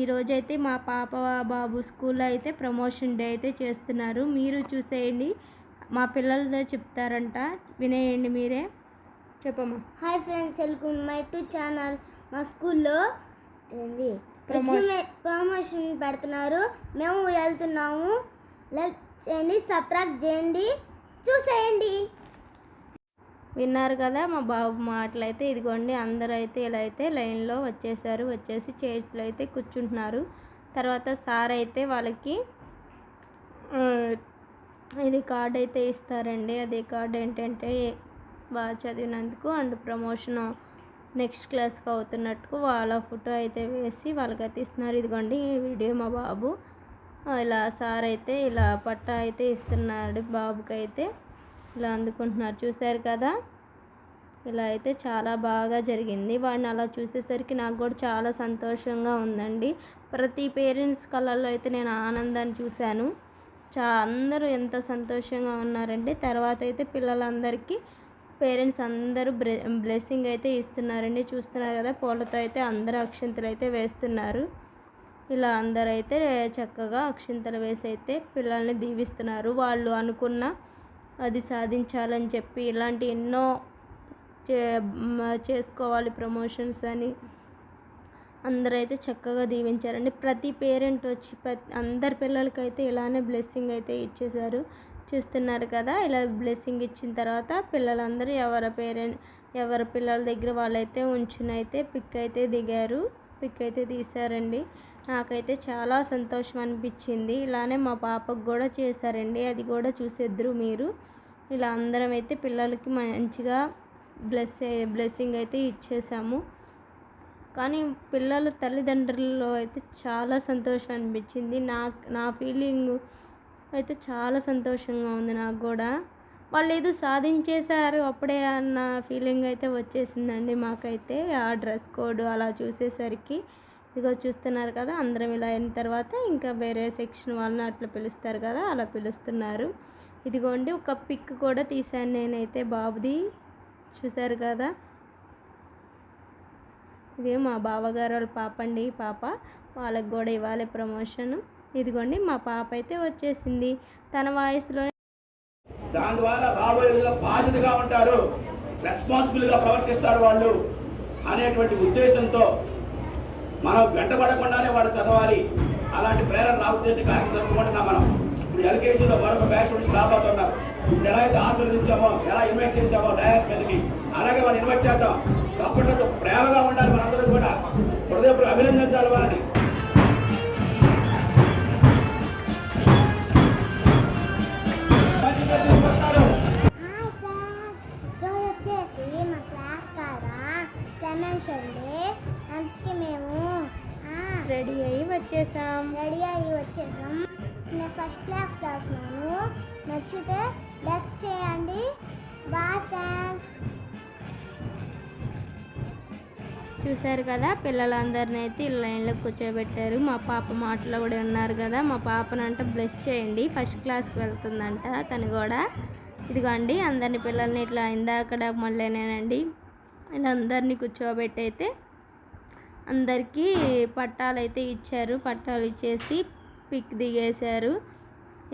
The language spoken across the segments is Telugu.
ఈరోజైతే మా పాప బాబు స్కూల్లో అయితే ప్రమోషన్ డే అయితే చేస్తున్నారు. మీరు చూసేయండి. మా పిల్లలతో చెప్తారంట. వినేయండి మీరే. చెప్పమ్మా. Hi friends welcome my to channel మా స్కూల్లో ఏంది. ప్రమోషన్ పెడుతున్నారు. మేము వెళ్తున్నాము. లైక్ చేయండి సబ్స్క్రైబ్ చేయండి. చూసేయండి. విన్నారు కదా మా బాబు మాటలు అయితే ఇదిగోండి అందరూ అయితే ఇలా అయితే లైన్లో వచ్చేసారు వచ్చేసి చైర్స్లో అయితే కూర్చుంటున్నారు. తర్వాత సార్ అయితే వాళ్ళకి ఇది కార్డ్ అయితే ఇస్తారండి. అది కార్డ్ ఏంటంటే బాగా చదివినందుకు అండ్ ప్రమోషన్ నెక్స్ట్ క్లాస్కి అవుతున్నట్టు వాళ్ళ ఫోటో అయితే వేసి వాళ్ళకైతే ఇస్తున్నారు. ఇదిగోండి ఈ వీడియో మా బాబు. ఇలా సార్ అయితే ఇలా పట్టా అయితే ఇస్తున్నాడు బాబుకి అయితే ఇలా అందుకుంటున్నారు. చూశారు కదా? ఇలా అయితే చాలా బాగా జరిగింది. వాడిని అలా చూసేసరికి నాకు కూడా చాలా సంతోషంగా ఉందండి. ప్రతి పేరెంట్స్ కళ్ళల్లో అయితే నేను ఆనందాన్ని చూశాను. చా అందరూ ఎంత సంతోషంగా ఉన్నారంటే తర్వాత అయితే పిల్లలందరికీ పేరెంట్స్ అందరూ బ్రె బ్లెస్సింగ్ అయితే ఇస్తున్నారండి. చూస్తున్నారు కదా? పూలతో అయితే అందరూ అక్షంతలు అయితే వేస్తున్నారు. ఇలా అందరూ అయితే చక్కగా అక్షింతలు వేసి అయితే పిల్లల్ని దీవిస్తున్నారు. వాళ్ళు అనుకున్న అది సాధించాలని చెప్పి ఇలాంటి ఎన్నో చే చేసుకోవాలి ప్రమోషన్స్ అని అందరూ అయితే చక్కగా దీవించారండి. ప్రతి పేరెంట్ వచ్చి ప్రతి అందరి పిల్లలకైతే ఇలానే బ్లెస్సింగ్ అయితే ఇచ్చేశారు. చూస్తున్నారు కదా ఇలా బ్లెస్సింగ్ ఇచ్చిన తర్వాత పిల్లలందరూ ఎవరి పేరెంట్ ఎవరి పిల్లల దగ్గర వాళ్ళైతే ఉంచునైతే పిక్ అయితే దిగారు. పిక్ అయితే తీశారండి. నాకైతే చాలా సంతోషం అనిపించింది ఇలానే మా పాపకు కూడా చేశారండి. అది కూడా చూసేద్దరు మీరు. ఇలా అందరం అయితే పిల్లలకి మంచిగా బ్లెస్ బ్లెస్సింగ్ అయితే ఇచ్చేసాము. కానీ పిల్లల తల్లిదండ్రుల్లో అయితే చాలా సంతోషం అనిపించింది నా నా ఫీలింగ్ అయితే చాలా సంతోషంగా ఉంది నాకు కూడా. వాళ్ళు ఏదో సాధించేశారు అప్పుడే అన్న ఫీలింగ్ అయితే వచ్చేసిందండి మాకైతే ఆ డ్రెస్ కోడ్ అలా చూసేసరికి. ఇదిగో చూస్తున్నారు కదా అందరం ఇలా అయిన తర్వాత ఇంకా వేరే సెక్షన్ వాళ్ళని అట్లా పిలుస్తారు కదా అలా పిలుస్తున్నారు. ఇదిగోండి ఒక పిక్ కూడా తీశాను నేనైతే బాబుది. చూశారు కదా? ఇది మా బావగారు వాళ్ళ పాప అండి పాప. వాళ్ళకి కూడా ఇవ్వాలి ప్రమోషన్. ఇదిగోండి మా పాప అయితే వచ్చేసింది. తన వాయిస్లో దాని ద్వారా రాబోయే బాధ్యతగా ఉంటారు రెస్పాన్సిబుల్గా ప్రవర్తిస్తారు వాళ్ళు అనేటువంటి ఉద్దేశంతో మనం వెంటబడకుండానే వాళ్ళు చదవాలి. అలాంటి ప్రేరణ రాబోతున్న కార్యక్రమం జరుపుకుంటున్నాం మనం. ఇప్పుడు ఎల్కేజీలో మరొక బ్యాచ్ నుంచి రాబోతున్నారు ఇప్పుడు ఎలా అయితే ఆశీర్వదించామో ఎలా ఇన్వైట్ చేసామో డయాస్ మీదకి అలాగే మనం ఇన్వైట్ చేద్దాం. తప్పట్లతో ప్రేమగా ఉండాలి మనందరూ కూడా. హృదయపూర్వక అభినందించాలి మా క్లాస్ కాదా ప్రమోషన్ డే అందుకే మేము రెడీ అయ్యి వచ్చేసాం. రెడీ అయ్యి వచ్చేసాం. నేను ఫస్ట్ క్లాస్ చదువుతున్నాను నచ్చితే లెఫ్ట్ చేయండి. Bye friends. చూశారు కదా పిల్లలందరిని అయితే లైన్లో కూర్చోబెట్టారు. మా పాప మాటలో కూడా ఉన్నారు కదా మా పాపనంట బ్లెస్ చేయండి. ఫస్ట్ క్లాస్కి వెళ్తుందంట తను కూడా. ఇదిగోండి అందరిని పిల్లల్ని ఇట్లా ఇందాకడ మళ్ళీనేనండి. ఇలా అందరినీ కూర్చోబెట్టి అయితే అందరికీ పట్టాలు అయితే ఇచ్చారు. పట్టాలు ఇచ్చేసి పిక్ దిగేశారు.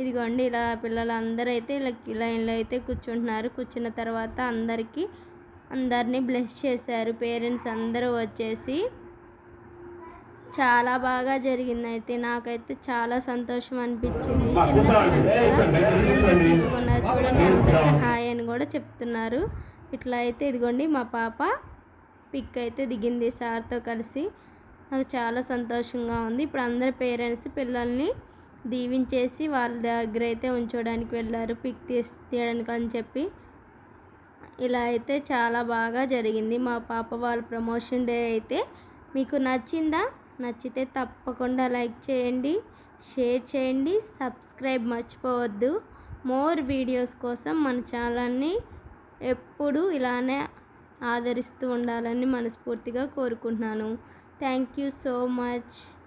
ఇదిగోండి ఇలా పిల్లలందరూ అయితే ఇలా లైన్లో అయితే కూర్చుంటున్నారు. కూర్చున్న తర్వాత అందరికీ అందరినీ బ్లెస్ చేశారు. పేరెంట్స్ అందరూ వచ్చేసి చాలా బాగా జరిగింది. అయితే నాకైతే చాలా సంతోషం అనిపించింది. చిన్న చూడండి హాయ్ అని కూడా చెప్తున్నారు. ఇట్లా అయితే ఇదిగోండి మా పాప పిక్ అయితే దిగింది సార్తో కలిసి. నాకు చాలా సంతోషంగా ఉంది. ఇప్పుడు అందరి పేరెంట్స్ పిల్లల్ని దీవించేసి వాళ్ళ దగ్గర అయితే ఉంచడానికి వెళ్ళారు. పిక్ తీసి తీయడానికి అని చెప్పి. ఇలా అయితే చాలా బాగా జరిగింది. మా పాప వాళ్ళ ప్రమోషన్ డే అయితే. మీకు నచ్చిందా? నచ్చితే తప్పకుండా లైక్ చేయండి షేర్ చేయండి సబ్స్క్రైబ్ మర్చిపోవద్దు. మోర్ వీడియోస్ కోసం మన ఛానల్ని ఎప్పుడూ ఇలానే ఆదరిస్తూ ఉండాలని మనస్ఫూర్తిగా కోరుకుంటున్నాను. Thank you so much